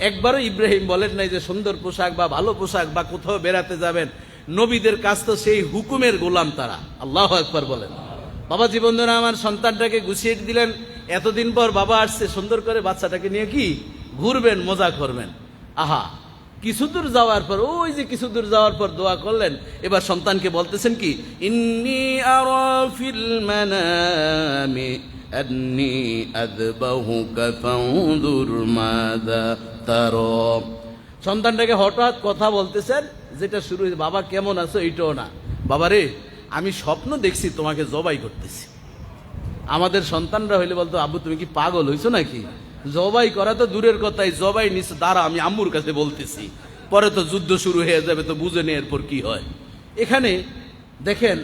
একবারও ইব্রাহিম বলেন নাই যে সুন্দর পোশাক বা ভালো পোশাক বা কোথাও বেড়াতে যাবেন, নবীদের কাজ তো সেই হুকুমের গোলাম তারা। আল্লাহ একবার বলেন। বাবা জীবনধরা আমার সন্তানটাকে গুছিয়ে দিলেন। এতদিন পর বাবা আসছে, সুন্দর করে বাচ্চাটাকে নিয়ে কি? ঘুরবেন, মজা করবেন। আহা, কিছু দূর যাওয়ার পর, ওই যে কিছু দূর যাওয়ার পর দোয়া করলেন। এবার সন্তানকে বলতেছেন কি? ইন্নি আরা আন্নি আযবাহুকা ফানজুর মাযা তারা সন্তানটাকে হঠাৎ কথা বলতেছেন, যেটা শুরু হয়েছে, বাবা, কেমন আছো? এইটাও না। বাবা রে আমি স্বপ্ন দেখছি, তোমাকে জবাই করতেছি। আমাদের সন্তানরা হইলে বলতো, আব্বু, তুমি কি পাগল হইছো নাকি? জবাই করা তো দূরের কথাই, জবাই নিচে, দাঁড়া, আমি আম্মুর কাছে বলতেছি। পরে তো যুদ্ধ শুরু হয়ে যাবে, তো বুঝে নে এরপর কি হয়। এখানে দেখেন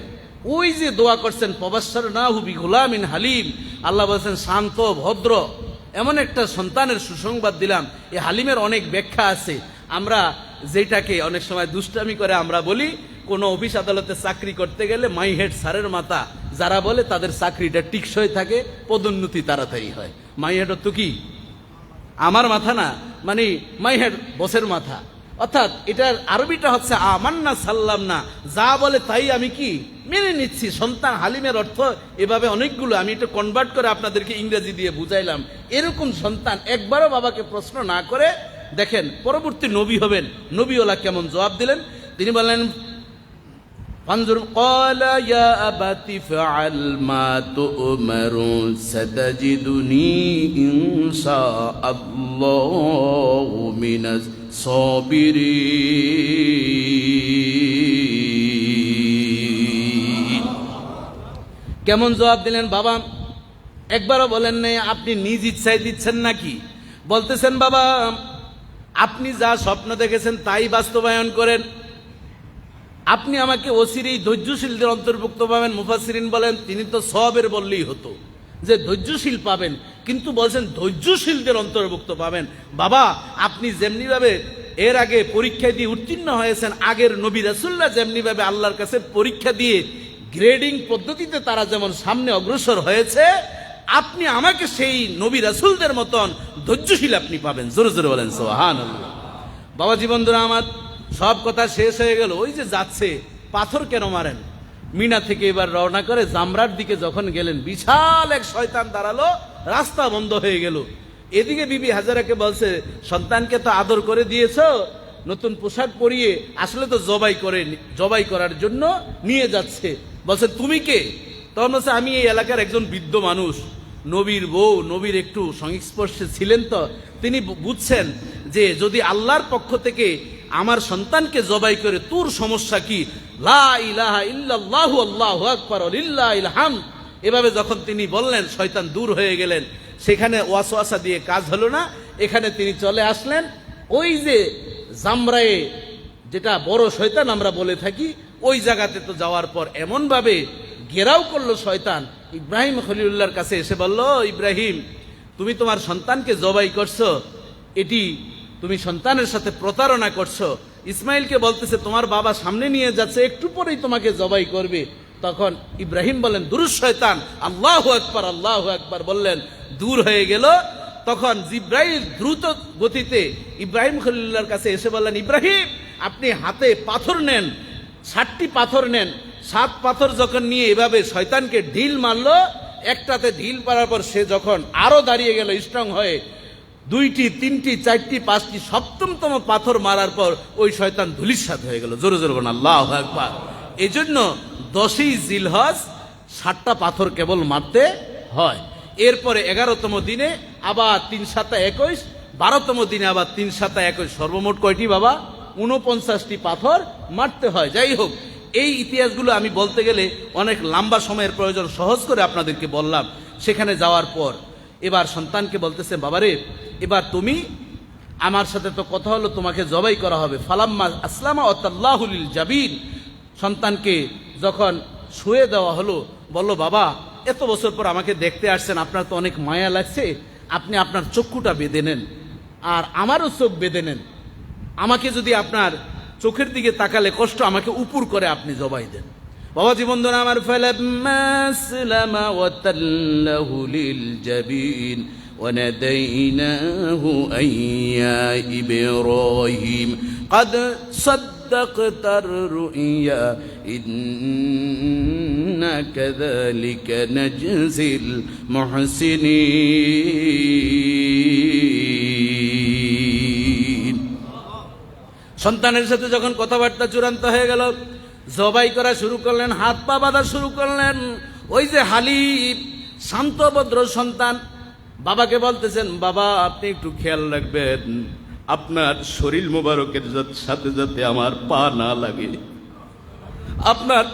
ওই যে দোয়া করছেন পবাশ্বর না হুবি গোলামিন হালিম। আল্লাহ বলছেন, শান্ত, ভদ্র। এমন একটা সন্তানের সুসংবাদ দিলাম। এই হালিমের অনেক ব্যাখ্যা আছে। আমরা যেটাকে অনেক সময় দুষ্টামি করে আমরা বলি, কোনো অফিস আদালতে চাকরি করতে গেলে মাই হেড স্যারের মাথা। যারা বলে, তাদের চাকরিটা টিকসই থাকে, পদোন্নতি তাড়াতাড়ি হয়। মাই হেড তো কি? আমার মাথা না মানে মাই হেড বসের মাথা। অর্থাৎ এটার আরবিটা হচ্ছে আমার না সাল্লাম না যা বলে তাই আমি কি মেনে নিচ্ছি সন্তান হালিমের অর্থ এভাবে অনেকগুলো আমি এটা কনভার্ট করে আপনাদেরকে ইংরেজি দিয়ে বুঝাইলাম এরকম সন্তান একবারও বাবাকে প্রশ্ন না করে দেখেন পরবর্তী নবী হবেন নবীওয়ালা কেমন জবাব দিলেন তিনি বললেন فانظر قال يا أبت فعل ما تؤمر ستجدني إن شاء الله من সবিরিন কেমন জবাব দিলেন বাবা? একবারও বলেন নাই, আপনি নিজ ইচ্ছায় দিচ্ছেন নাকি? বলতেছেন বাবা, আপনি যা স্বপ্ন দেখেছেন তাই বাস্তবায়ন করেন। আপনি আমাকে ওসির এই ধৈর্যশীলদের অন্তর্ভুক্ত পাবেন মুফাসিরিন বলেন, তিনি তো সবের বললেই হতো। যে ধৈর্যশীল পাবেন কিন্তু বলছেন, ধৈর্যশীলদের অন্তর্ভুক্ত পাবেন। বাবা, আপনি যেমনিভাবে এর আগে পরীক্ষা দিয়ে উত্তীর্ণ হয়েছেন, আগের নবী রাসুল্লাহ যেমনিভাবে আল্লাহর কাছে পরীক্ষা দিয়ে গ্রেডিং পদ্ধতিতে তারা যেমন সামনে অগ্রসর হয়েছে, আপনি আমাকে সেই নবী রাসুলদের মতন ধৈর্যশীল আপনি পাবেন। জোরে জোরে বলেন সোহান বাবা জীবনধরা আমার সব কথা শেষ হয়ে গেল। ওই যে যাচ্ছে, পাথর কেন মারেন? মিনা থেকে এবার রওনা করে জামরার দিকে যখন গেলেন, বিশাল এক শয়তান দাঁড়াল, রাস্তা বন্ধ হয়ে গেল। এদিকে বিবি হাজারাকে বলছে, সন্তানকে তো আদর করে দিয়েছ, নতুন পোশাক পরিয়ে আসলে তো জবাই করে জবাই করার জন্য নিয়ে যাচ্ছে। বলছে, তুমি কে? তখন বলছে, আমি এই এলাকার একজন বৃদ্ধ মানুষ। নবীর বউ, নবীর একটু সংস্পর্শে ছিলেন তো। তিনি বুঝছেন যে যদি আল্লাহর পক্ষ থেকে আমার সন্তানকে জবাই করে, তোর সমস্যা কি? এভাবে যখন তিনি বললেন, শয়তান দূর হয়ে গেলেন, সেখানে ওয়াসওয়াসা দিয়ে কাজ হলো না, এখানে তিনি চলে আসলেন। ওই যে জামরায়ে, যেটা বড় শয়তান আমরা বলে থাকি, ওই জায়গাতে তো যাওয়ার পর এমনভাবে ঘেরাও করল শয়তান। ইব্রাহিম খলিলুল্লাহর কাছে এসে বলল ইব্রাহিম, তুমি তোমার সন্তানকে জবাই করছ, এটি তুমি সন্তানের সাথে প্রতারণা করছ ইসমাইলকে বলতেছে, তোমার বাবা সামনে নিয়ে যাচ্ছে, একটু পরেই তোমাকে জবাই করবে। তখন ইব্রাহিম বললেন দুরুস শয়তান, আল্লাহ আকবার আল্লাহ আকবার, বললেন, দূর হয়ে গেল। তখন জিব্রাইল দ্রুত গতিতে ইব্রাহিম খলিল্লার কাছে এসে বললেন, ইব্রাহিম, আপনি হাতে পাথর নেন ষাটটি পাথর নেন। সাত পাথর যখন নিয়ে এভাবে শয়তানকে ঢিল মারলো, একটাতে ঢিল পারার পর সে যখন আরও দাঁড়িয়ে গেল, স্ট্রং হয়ে দুইটি, তিনটি, চারটি, পাঁচটি, সপ্তমতম পাথর মারার পর ওই শয়তান ধুলিস্বাদ হয়ে গেল। জোরে জোরে বলেন, আল্লাহ একবার এই জন্য দশই জিলহজ ষাটটা পাথর কেবল মারতে হয়। এরপরে এগারোতম দিনে আবার তিন সাতা একুশ, বারোতম দিনে আবার তিন সাতা একুশ। সর্বমোট কয়টি বাবা? উনপঞ্চাশটি পাথর মারতে হয়। যাই হোক, এই ইতিহাসগুলো আমি বলতে গেলে অনেক লম্বা সময়ের প্রয়োজন। সহজ করে আপনাদেরকে বললাম, সেখানে যাওয়ার পর এবার সন্তানকে বলতেছে, বাবারে, এবার তুমি আমার সাথে তো কথা হলো, তোমাকে জবাই করা হবে। ফালাম্মা আসলামা অতাল্লাহুল জাবিন। সন্তানকে যখন শুয়ে দেওয়া হলো, বলল, বাবা, এত বছর পর আমাকে দেখতে আসছেন, আপনার তো অনেক মায়া লাগছে, আপনি আপনার চক্ষুটা বেঁধে নেন আর আমারও চোখ বেঁধে নেন। আমাকে যদি আপনার চোখের দিকে তাকালে কষ্ট আমাকে উপুর করে আপনি জবাই দেন। বাবা জীবন ধরে আমার ফালাম্মা আসলামা ওয়াতাল্লাহু লিল জাবিন وناديناه أن يا إبراهيم قد صدقت الرؤيا إنا كذلك نجزي المحسنين সন্তানের সাথে যখন কথাবার্তা চূড়ান্ত হয়ে গেল জবাই করা শুরু করলেন, হাত পা বাঁধা শুরু করলেন। ওই যে হালিব শান্ত ভদ্র সন্তান, বাবাকে বলতেছেন, বাবা, আপনি একটু খেয়াল রাখবেন, আপনার শরীর মোবারকের সাথে যাতে আমার পা না লাগে, আপনার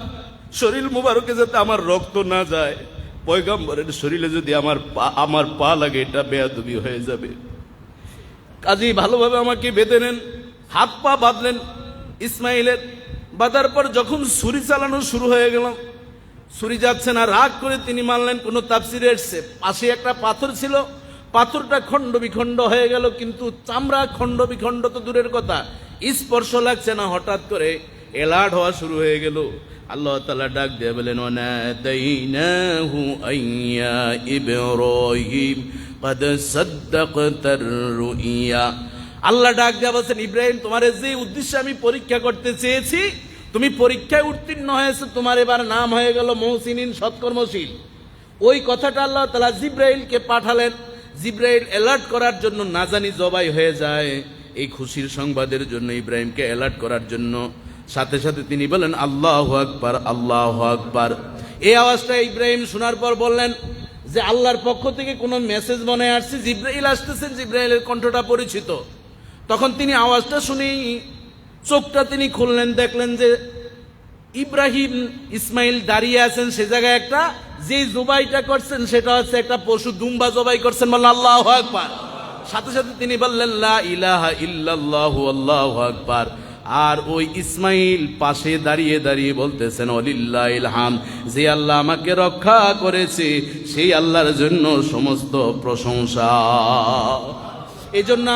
শরীর মুবারকে যাতে আমার রক্ত না যায়, পয়গম্বরের শরীরে যদি আমার পা আমার পা লাগে, এটা বেয়াদবি হয়ে যাবে। কাজী ভালোভাবে আমাকে বেঁধে নেন, হাত পা বাঁধলেন, ইসমাইলের বাঁধার পর যখন ছুরি চালানো শুরু হয়ে গেল ছুরি যাচ্ছে না রাগ করে তিনি মানলেন কোনো তাপসিরে এসছে পাশে একটা পাথর ছিল পাথরটা খণ্ড বিখণ্ড হয়ে গেল কিন্তু চামড়া খণ্ড বিখণ্ড তো দূরের কথা স্পর্শ লাগছে না হঠাৎ করে এলার্ট হওয়া শুরু হয়ে গেল আল্লাহ তালা ডাক দিয়ে বলেন ওনাদাইনাহু আইয়া ইব্রাহিম قد صدقت الرؤيا আল্লাহ ডাক দেয়া বলছেন, ইব্রাহিম, তোমার যে উদ্দেশ্যে আমি পরীক্ষা করতে চেয়েছি, তুমি পরীক্ষায় উত্তীর্ণ হয়েছে, তোমার এবার নাম হয়ে গেল মহসিনিন সৎকর্মশীল। ওই কথাটা আল্লাহ তালা জিব্রাইলকে পাঠালেন। জিব্রাইল অ্যালার্ট করার জন্য না জানি জবাই হয়ে যায়। এই খুশির সংবাদের জন্য ইব্রাহিমকে অ্যালার্ট করার জন্য সাথে সাথে তিনি বলেন, আল্লাহ আকবার আল্লাহ আকবার। এই আওয়াজটা ইব্রাহিম শোনার পর বললেন যে, আল্লাহর পক্ষ থেকে কোনো মেসেজ মনে আসছে? জিব্রাইল আসতেছেন, জিব্রাইলের কণ্ঠটা পরিচিত। তখন তিনি আওয়াজটা শুনেই চোখটা তিনি খুললেন, দেখলেন যে ইব্রাহিম ইসমাইল দাঁড়িয়ে আছেন সে জায়গায় একটা, যে জবাইটা করছেন সেটা হচ্ছে একটা পশু দুম্বা জবাই করছেন বললেন, আল্লাহ আকবার। সাথে সাথে তিনি বললেন, লা ইলাহা ইল্লাল্লাহু, আল্লাহু আর ওই ইসমাইল পাশে দাঁড়িয়ে দাঁড়িয়ে বলতেছেন অলিল্লাহ ইলহাম যে আল্লাহ আমাকে রক্ষা করেছে, সেই আল্লাহর জন্য সমস্ত প্রশংসা। এই জন্য